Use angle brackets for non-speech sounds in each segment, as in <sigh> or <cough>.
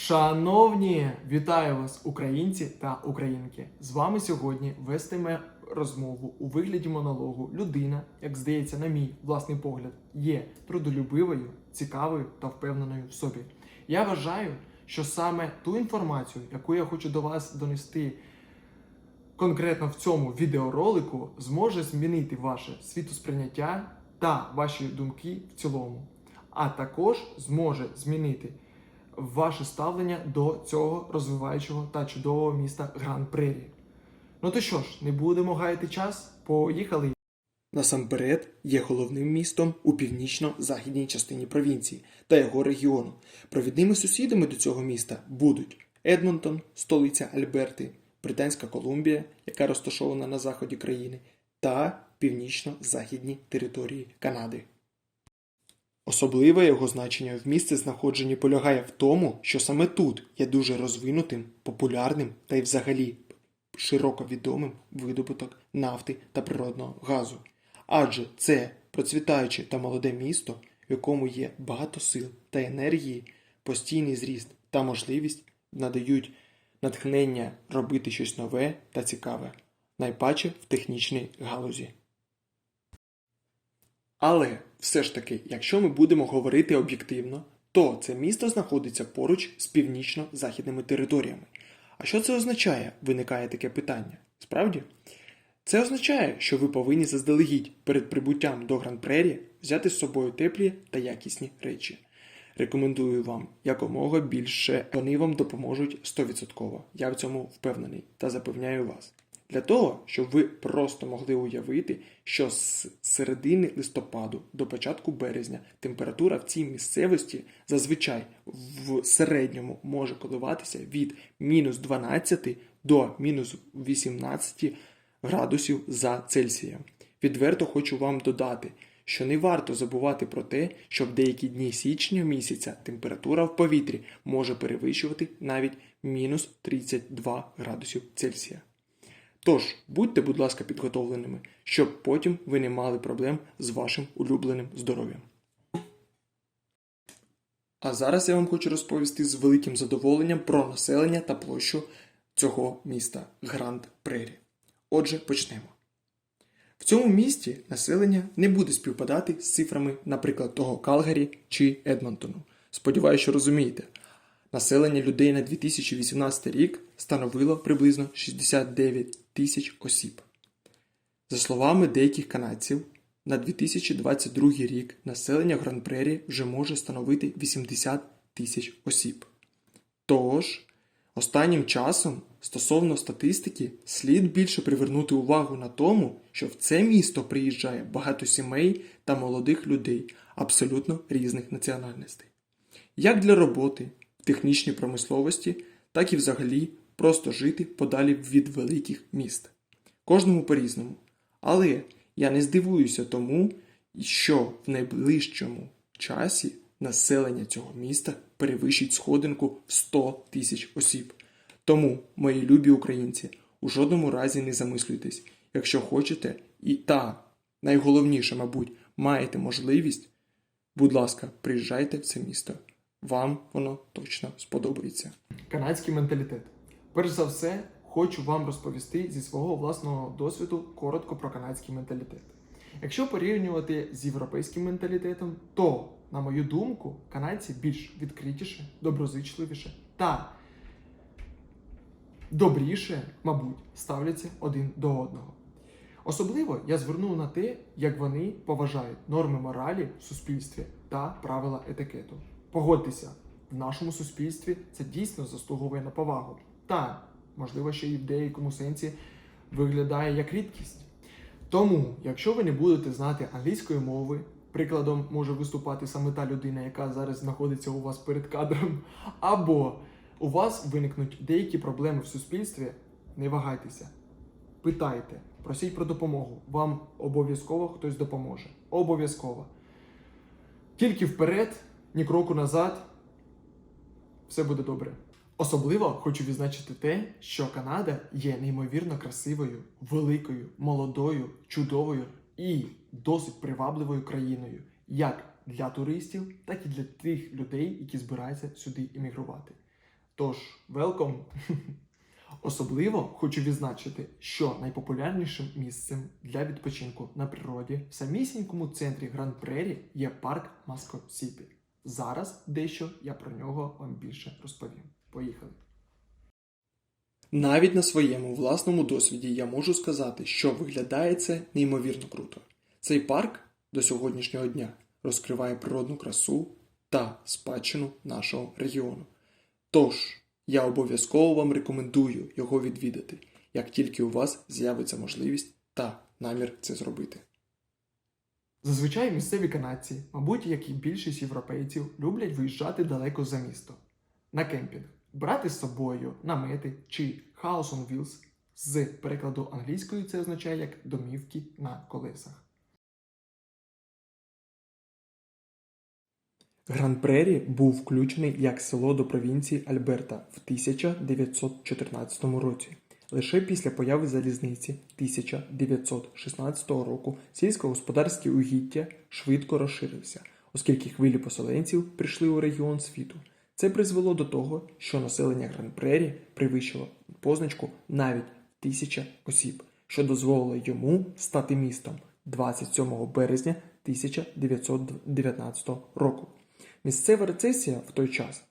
Шановні, вітаю вас, українці та українки! З вами сьогодні вестиме розмову у вигляді монологу людина, як здається, на мій власний погляд, є трудолюбивою, цікавою та впевненою в собі. Я вважаю, що саме ту інформацію, яку я хочу до вас донести конкретно в цьому відеоролику, зможе змінити ваше світосприйняття та ваші думки в цілому, а також зможе змінити ваше ставлення до цього розвиваючого та чудового міста Гран Прері. Ну то що ж, не будемо гаяти час, поїхали. Насамперед є головним містом у північно-західній частині провінції та його регіону. Провідними сусідами до цього міста будуть Едмонтон, столиця Альберти, Британська Колумбія, яка розташована на заході країни, та північно-західні території Канади. Особливе його значення в місці знаходженні полягає в тому, що саме тут є дуже розвинутим, популярним та й взагалі широко відомим видобуток нафти та природного газу. Адже це процвітаюче та молоде місто, в якому є багато сил та енергії, постійний зріст та можливість надають натхнення робити щось нове та цікаве, найпаче в технічній галузі. Але все ж таки, якщо ми будемо говорити об'єктивно, то це місто знаходиться поруч з північно-західними територіями. А що це означає? Виникає таке питання. Справді? Це означає, що ви повинні заздалегідь перед прибуттям до Гран-Прері взяти з собою теплі та якісні речі. Рекомендую вам якомога більше, вони вам допоможуть 100%. Я в цьому впевнений та запевняю вас. Для того, щоб ви просто могли уявити, що з середини листопаду до початку березня температура в цій місцевості зазвичай в середньому може коливатися від мінус 12 до мінус 18 градусів за Цельсієм. Відверто хочу вам додати, що не варто забувати про те, що в деякі дні січня місяця температура в повітрі може перевищувати навіть мінус 32 градусів Цельсія. Тож, будьте, будь ласка, підготовленими, щоб потім ви не мали проблем з вашим улюбленим здоров'ям. А зараз я вам хочу розповісти з великим задоволенням про населення та площу цього міста Гранд Прері. Отже, почнемо. В цьому місті населення не буде співпадати з цифрами, наприклад, того Калгарі чи Едмонтону. Сподіваюся, що розумієте. Населення людей на 2018 рік становило приблизно 69 тисяч осіб. За словами деяких канадців, на 2022 рік населення Гран-Прері вже може становити 80 тисяч осіб. Тож, останнім часом, стосовно статистики, слід більше привернути увагу на тому, що в це місто приїжджає багато сімей та молодих людей абсолютно різних національностей. Як для роботи, в технічній промисловості, так і взагалі просто жити подалі від великих міст. Кожному по-різному. Але я не здивуюся тому, що в найближчому часі населення цього міста перевищить сходинку в 100 тисяч осіб. Тому, мої любі українці, у жодному разі не замислюйтесь, якщо хочете, і та, найголовніше, мабуть, маєте можливість, будь ласка, приїжджайте в це місто. Вам воно точно сподобається. Канадський менталітет. Перш за все, хочу вам розповісти зі свого власного досвіду коротко про канадський менталітет. Якщо порівнювати з європейським менталітетом, то, на мою думку, канадці більш відкритіше, доброзичливіше та добріше, мабуть, ставляться один до одного. Особливо я звернув на те, як вони поважають норми моралі в суспільстві та правила етикету. Погодьтеся, в нашому суспільстві це дійсно заслуговує на повагу. Та, можливо, ще й в деякому сенсі виглядає як рідкість. Тому, якщо ви не будете знати англійської мови, прикладом може виступати саме та людина, яка зараз знаходиться у вас перед кадром, або у вас виникнуть деякі проблеми в суспільстві, не вагайтеся, питайте, просіть про допомогу. Вам обов'язково хтось допоможе. Обов'язково. Тільки вперед, ні кроку назад, все буде добре. Особливо хочу відзначити те, що Канада є неймовірно красивою, великою, молодою, чудовою і досить привабливою країною, як для туристів, так і для тих людей, які збираються сюди іммігрувати. Тож, велком! <laughs> Особливо хочу відзначити, що найпопулярнішим місцем для відпочинку на природі в самісінькому центрі Гранд Прері є парк Маско Сіпі. Зараз дещо я про нього вам більше розповім. Поїхали. Навіть на своєму власному досвіді я можу сказати, що виглядає це неймовірно круто. Цей парк до сьогоднішнього дня розкриває природну красу та спадщину нашого регіону. Тож, я обов'язково вам рекомендую його відвідати, як тільки у вас з'явиться можливість та намір це зробити. Зазвичай місцеві канадці, мабуть, як і більшість європейців, люблять виїжджати далеко за місто на кемпінг, брати з собою намети чи House on Wheels. З перекладу англійської це означає як домівки на колесах. Гранд Прері був включений як село до провінції Альберта в 1914 році. Лише після появи залізниці 1916 року сільськогосподарські угіддя швидко розширився, оскільки хвилі поселенців прийшли у регіон світу. Це призвело до того, що населення Гранд Прері перевищило позначку навіть тисяча осіб, що дозволило йому стати містом 27 березня 1919 року. Місцева рецесія в той час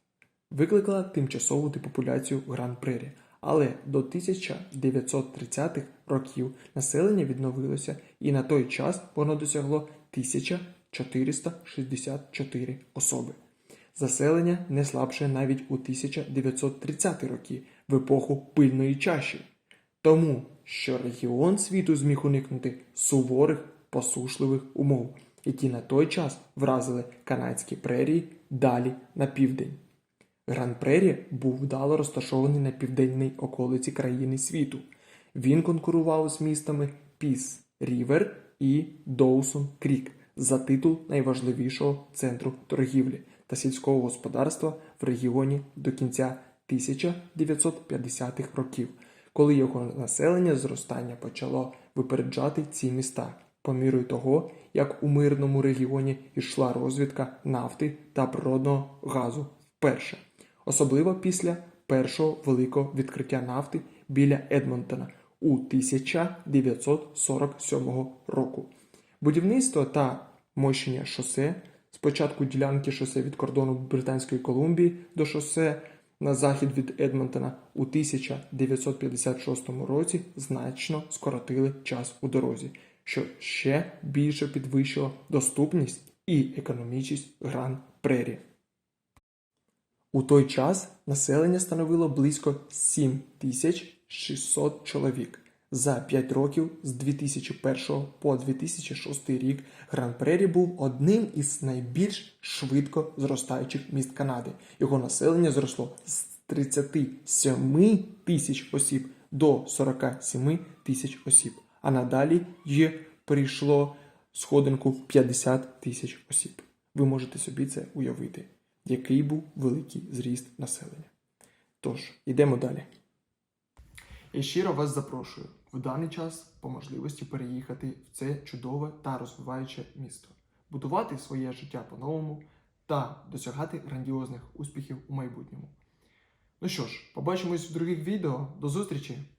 викликала тимчасову депопуляцію Гранд Прері, але до 1930-х років населення відновилося і на той час воно досягло 1464 особи. Заселення не слабше навіть у 1930 роки в епоху пильної чаші, тому що регіон світу зміг уникнути суворих посушливих умов, які на той час вразили канадські прерії далі на південь. Гранд Прері був вдало розташований на південній околиці країни світу. Він конкурував з містами Піс Рівер і Доусон Крік за титул найважливішого центру торгівлі та сільського господарства в регіоні до кінця 1950-х років, коли його населення зростання почало випереджати ці міста по мірою того, як у мирному регіоні йшла розвідка нафти та природного газу вперше, особливо після першого великого відкриття нафти біля Едмонтона у 1947 року. Будівництво та мощення шосе, спочатку ділянки шосе від кордону Британської Колумбії до шосе на захід від Едмонтона у 1956 році значно скоротили час у дорозі, що ще більше підвищило доступність і економічність Гран Прері. У той час населення становило близько 7600 чоловік. За 5 років з 2001 по 2006 рік Гран Прері був одним із найбільш швидко зростаючих міст Канади. Його населення зросло з 37 тисяч осіб до 47 тисяч осіб, а надалі й прийшло сходинку в 50 тисяч осіб. Ви можете собі це уявити, який був великий зріст населення. Тож, йдемо далі. Я щиро вас запрошую в даний час по можливості переїхати в це чудове та розвиваюче місто, будувати своє життя по-новому та досягати грандіозних успіхів у майбутньому. Ну що ж, побачимось в других відео. До зустрічі!